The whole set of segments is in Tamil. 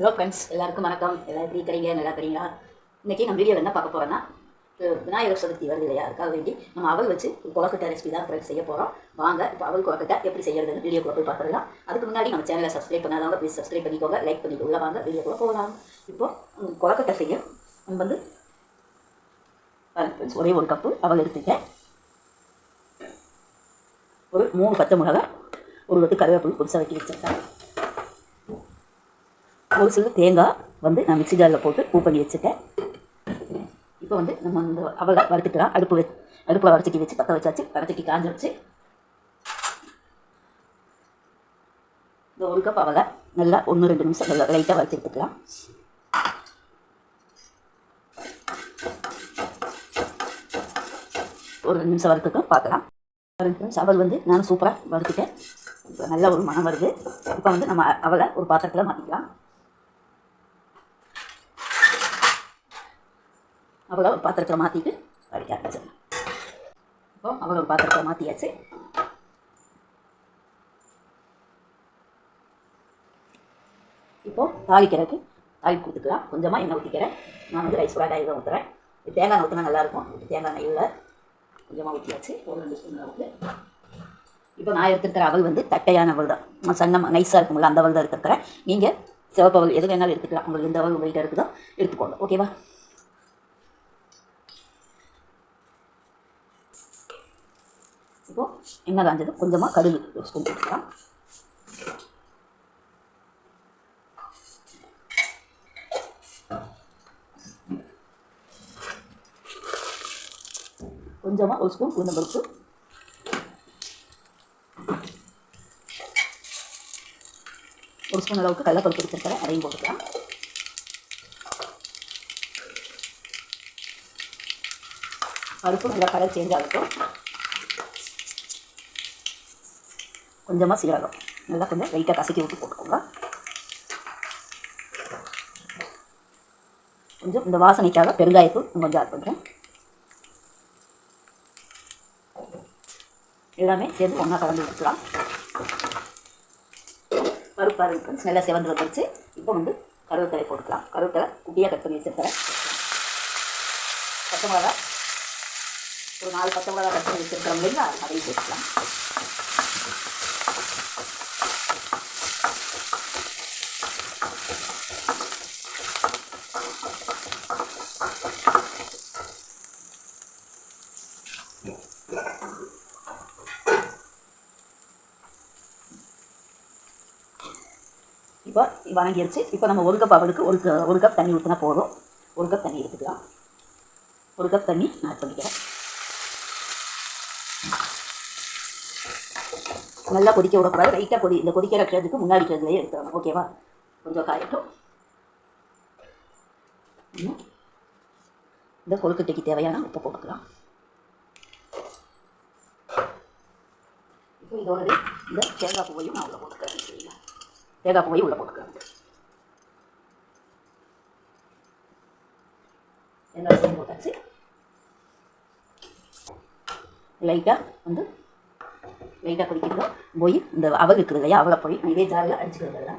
ஹலோ ஃப்ரெண்ட்ஸ் எல்லாருக்கும் வணக்கம். எல்லாம் எப்படி இருக்கிறீங்க? நல்லா இருக்கிறீங்களா? இன்றைக்கி நம்ம வீடியோவில் என்ன பார்க்க போகிறோன்னா விநாயகர் சதுர்த்தி வருது இல்லையா? அதுக்காக வேண்டி நம்ம அவள் வச்சு ஒரு ரெசிபி தான் ஃப்ரெண்ட்ஸ் செய்ய போகிறோம் வாங்க இப்போ அவள் கொலக்கட்டை எப்படி செய்யறதுன்னு வீடியோ போய் பார்த்துடலாம் அதுக்கு முன்னாடி நம்ம சேனலை சப்ஸ்கிரைப் பண்ணாதவங்க ப்ளீஸ் சப்ஸ்கிரைப் பண்ணிக்கோங்க. லைக் பண்ணிட்டு உள்ள வாங்க வீடியோக்குள்ள போகலாம். இப்போது ம், கொலக்கட்டை செய்ய நம்ம வந்து ஃப்ரெண்ட்ஸ் ஒரே ஒரு கப்பு அவள் எடுத்துக்கிட்டேன் ஒரு மூணு பச்சை மிளகா ஒரு வந்து கருவேப்பிலை புதுசாக வைக்க வச்சுருக்காங்க ஒரு சில தேங்காய் வந்து நான் மிக்ஸி ஜாரில் போட்டு பூ பண்ணி வச்சுட்டேன். இப்போ வந்து நம்ம இந்த அவலை வறுத்துக்கலாம். அடுப்பு வச்சு அடுப்பில் வறுத்துக்கி வச்சு பற்ற வச்சாச்சு. வறுத்துக்கி காஞ்ச வச்சு. இந்த ஒரு கப் அவளை நல்லா ஒன்று ரெண்டு நிமிஷம் நல்லா லைட்டாக வறுத்து எடுத்துக்கலாம். ஒரு ரெண்டு நிமிஷம் வறுத்துக்கும் பார்க்கலாம். சவல் வந்து நான் சூப்பராக வறுத்துட்டேன். இப்போ நல்ல ஒரு மனம் வருது. இப்போ வந்து நம்ம அவலை ஒரு பாத்திரத்தில் மாற்றிக்கலாம் அவளை ஒரு பாத்திரத்தில் மாற்றிட்டு வடிக்க ஆரம்பிச்சிடலாம் இப்போ அவளை ஒரு பாத்திரத்தில் மாற்றியாச்சு இப்போது தாளிக்கிறதுக்கு தாளிப்பு கொடுத்துக்கலாம். கொஞ்சமாக எண்ணெய் ஊற்றிக்கிறேன் நான் வந்து ரைஸ் ஃப்ரைட் ஆயில் தான் ஊற்றுறேன் இது தேங்காய் எண்ணெய் ஊற்றினா நல்லாயிருக்கும் தேங்காய் எண்ணெய் இல்லை. கொஞ்சமாக ஊற்றியாச்சு ஒரு ரெண்டு ஸ்பூன் அளவுக்கு இப்போ நான் எடுத்துருக்கிற அவள் வந்து தட்டையான அவள் தான். சன்னம் நைஸாக இருக்கும்ல அந்த அவள் தான் எடுத்துருக்கிறேன். நீங்கள் சிவப்பு எது வேணாலும் எடுத்துக்கலாம். உங்களுக்கு எந்த அவள் உங்கள்கிட்ட இருக்குதோ எடுத்துக்கோங்க. ஓகேவா இப்போது எண்ணெய் காஞ்சது கொஞ்சமாக கடுகு ஒரு ஸ்பூன் போட்டுக்கலாம் கொஞ்சமாக ஒரு ஸ்பூன் உளுந்தம்பருப்பு ஒரு ஸ்பூன் அளவுக்கு கடலப்பருப்பு எடுத்துருக்கிறேன். அதையும் போட்டுக்கலாம். பருப்பு நல்லா கலர் சேஞ்ச் ஆகட்டும். கொஞ்சமாக சீரகம். நல்லா கொஞ்சம் லைட்டாக கசக்கி விட்டு போட்டுக்கோங்க. கொஞ்சம் இந்த வாசனைக்காக பெருங்காயத்தூள் கொஞ்சம் ஆட் பண்ணுறேன் எல்லாமே சேர்ந்து ஒன்றா கலந்து விட்டுக்கலாம் பருப்பு அரைப்பு நல்லா செவந்து வந்துருச்சு. இப்போ வந்து கருவேத்தலை போட்டுக்கலாம். கருவேத்தலை குட்டியாக கட் பண்ணி வச்சுருக்கிறேன். பச்சை மிளகா. ஒரு நாலு பச்சை மிளகா கட் பண்ணி வச்சுருக்கிறோம் இல்லைங்களா? அதையும் சேர்த்துக்கலாம். இப்போ வணங்கிடுச்சு இப்போ நம்ம ஒரு கப் அவளுக்கு ஒரு க- ஒரு கப் தண்ணி ஊற்றினா போதும். ஒரு கப் தண்ணி எடுத்துக்கலாம். ஒரு கப் தண்ணி நான் ஆட் பண்ணிக்கிறேன். நல்லா கொதிக்க விடக்கூடாது. லைட்டாக கொதி இந்த கொதிக்கிற இருக்கிறதுக்கு முன்னாடி இருக்கிறதுலையே எடுத்துடணும். ஓகேவா கொஞ்சம் காயட்டும். இந்த கொழுக்கட்டைக்கு தேவையான உப்பு போட்டுக்கலாம். இப்போ இதோடவே இந்த தேங்காய் பூவையும் நான் உள்ள போட்டுக்கிறேன் சரிங்களா தேங்காய் பூவையும் உள்ள போட்டுக்கிறேன் தேங்காய் பூவையும் போட்டாச்சு லைட்டாக வந்து லைட்டாக கொதிக்கிறதோ போய் இந்த அவல் இருக்குது இல்லையா அவளை போய் இதே ஜாரில் அடிச்சுக்கிறது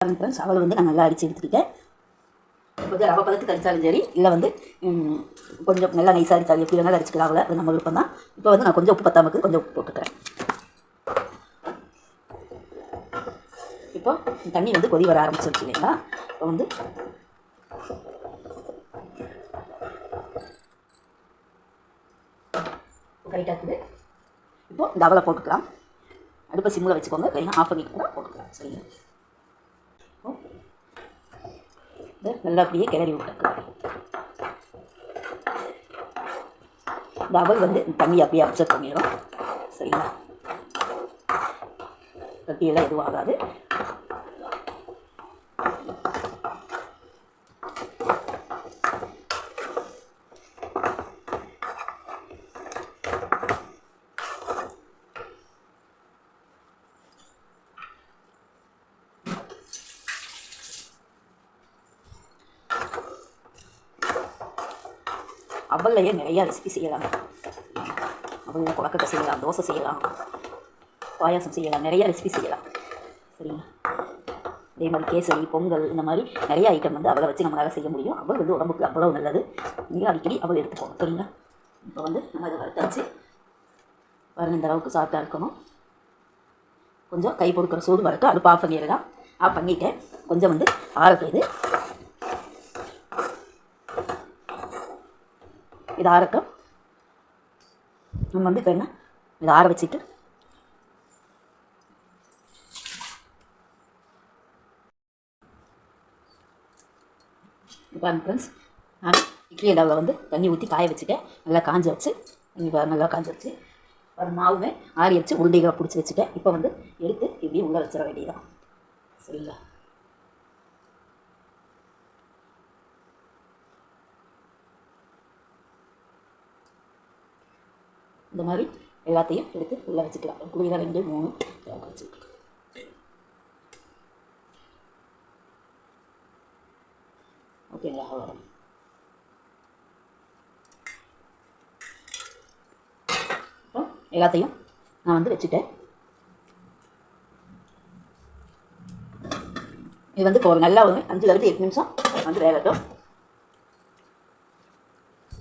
ஃப்ரெண்ட்ஸ் வந்து நான் நல்லா அடித்து எடுத்துக்கிட்டேன். கொஞ்சம் ரவை பதத்துக்கு அடித்தாலும் சரி இல்லை வந்து கொஞ்சம் நல்லா நைஸாக அடித்தாலும் எப்படி வேணாலும் அடிச்சுக்கலாம் அவளை அது நம்ம விருப்பம் தான் இப்போ வந்து நான் கொஞ்சம் உப்பு பத்தாமக்கு கொஞ்சம் உப்பு போட்டுக்கிறேன். இப்போ தண்ணி வந்து கொதி வர ஆரம்பிச்சிருச்சு இல்லைங்களா? இப்போ வந்து கரெக்டாக இருக்குது. இப்போது இந்த போட்டுக்கலாம். அடுப்பை சிம்மில் வச்சுக்கோங்க. இல்லைன்னா ஆஃப் பண்ணிட்டு கூட போட்டுக்கலாம். சரிங்க இதை நல்லா அப்படியே கிளறி விட்டுக்கலாம். இந்த வந்து தண்ணி அப்படியே அப்சர்வ் பண்ணிடும் சரிங்களா கட்டியெல்லாம் எதுவும் ஆகாது. அவல்லையே நிறையா ரெசிபி செய்யலாம். அவளில் குழக்கத்தை செய்யலாம் தோசை செய்யலாம் பாயாசம் செய்யலாம் நிறைய ரெசிபி செய்யலாம். சரிங்களா? அதே மாதிரி கேசரி பொங்கல் இந்த மாதிரி நிறைய ஐட்டம் வந்து அவளை வச்சு நம்மளால் செய்ய முடியும். அவள் வந்து உடம்புக்கு அவ்வளோ நல்லது. நீங்கள் அடிக்கடி அவள் எடுத்துக்கோங்க. சரிங்களா? இப்போ வந்து நம்ம இதை வறுத்தாச்சு. பாருங்க இந்த அளவுக்கு சாஃப்டாக இருக்கணும். கொஞ்சம் கை பொறுக்கிற சூடு வரட்டும். அடுப்பு ஆஃப் பண்ணிடுறேன் ஆஃப் பண்ணிவிட்டேன் கொஞ்சம் வந்து ஆற இது. இது ஆறட்டும் நம்ம வந்து இப்போ என்ன? இதை ஆற வச்சுட்டு. பாருங்க ஃப்ரெண்ட்ஸ் நான் இட்லி டவில் வந்து தண்ணி ஊற்றி காய வச்சுட்டேன். நல்லா காஞ்ச வச்சு நல்லா காஞ்ச வச்சு. ஒரு மாவுமே ஆறி வச்சு உருண்டைகளை பிடிச்சி வச்சுட்டேன். இப்போ வந்து எடுத்து இப்படி உள்ள வச்சிட வேண்டியதான் சரிங்களா? இந்த மாதிரி எல்லாத்தையும் எடுத்து உள்ளே வச்சுக்கலாம். குழியில் ரெண்டு மூணு வச்சுக்கலாம் ஓகேங்களா அவ்வளோ அப்புறம் எல்லாத்தையும் நான் வந்து வச்சுட்டேன். இது வந்து இப்போ நல்லா ஒரு அஞ்சுலேருந்து எட்டு நிமிஷம் வந்து வேகட்டும்.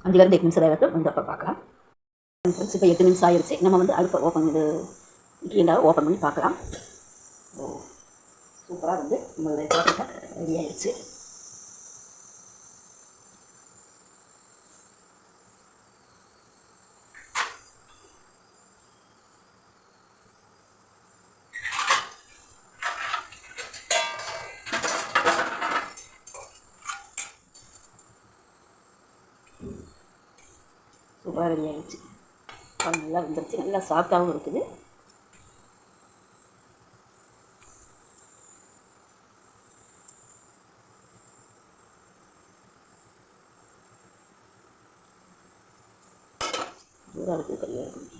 அஞ்சுலேருந்து எட்டு நிமிஷம் வேகட்டும். வந்து அப்புறம் பார்க்கலாம். ஃப்ரெண்ட்ஸ் இப்போ எட்டு நிமிஷம் ஆயிடுச்சு நம்ம வந்து அடுப்பை ஓப்பன் இது இட்லிண்டா ஓப்பன் பண்ணி பார்க்கலாம். ஓ சூப்பராக வந்து நம்மளுடைய தோட்டத்தை ரெடி ஆயிடுச்சு சூப்பராக ரெடி ஆயிடுச்சு அது நல்லா வந்துருச்சு. நல்லா சாஃப்டாகவும் இருக்குது. சூடாக இருக்குது கல்யாணம்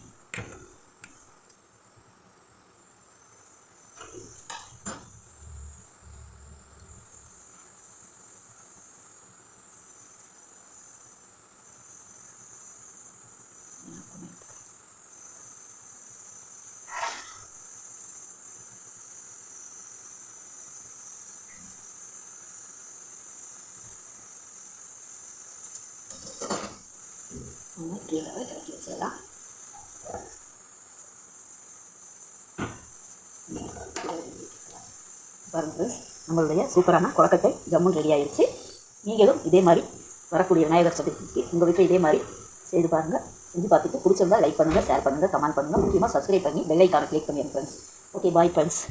இருக்குது கீழே இறக்கி வச்சிடலாம் பாருங்க நம்மளுடைய சூப்பரான கொழக்கட்டை ஜம்முன் ரெடி ஆயிடுச்சு நீங்களும் இதே மாதிரி வரக்கூடிய விநாயகர் சதுர்த்திக்கு உங்கள் வீட்டில் இதே மாதிரி செய்து பாருங்கள் செஞ்சு பார்த்துட்டு பிடிச்சிருந்தா லைக் பண்ணுங்கள் ஷேர் பண்ணுங்கள் கமெண்ட் பண்ணுங்கள் முக்கியமாக சப்ஸ்கிரைப் பண்ணி பெல் ஐக்கானை கிளிக் பண்ணிடுங்க ஃப்ரெண்ட்ஸ் ஓகே பாய் ஃப்ரெண்ட்ஸ்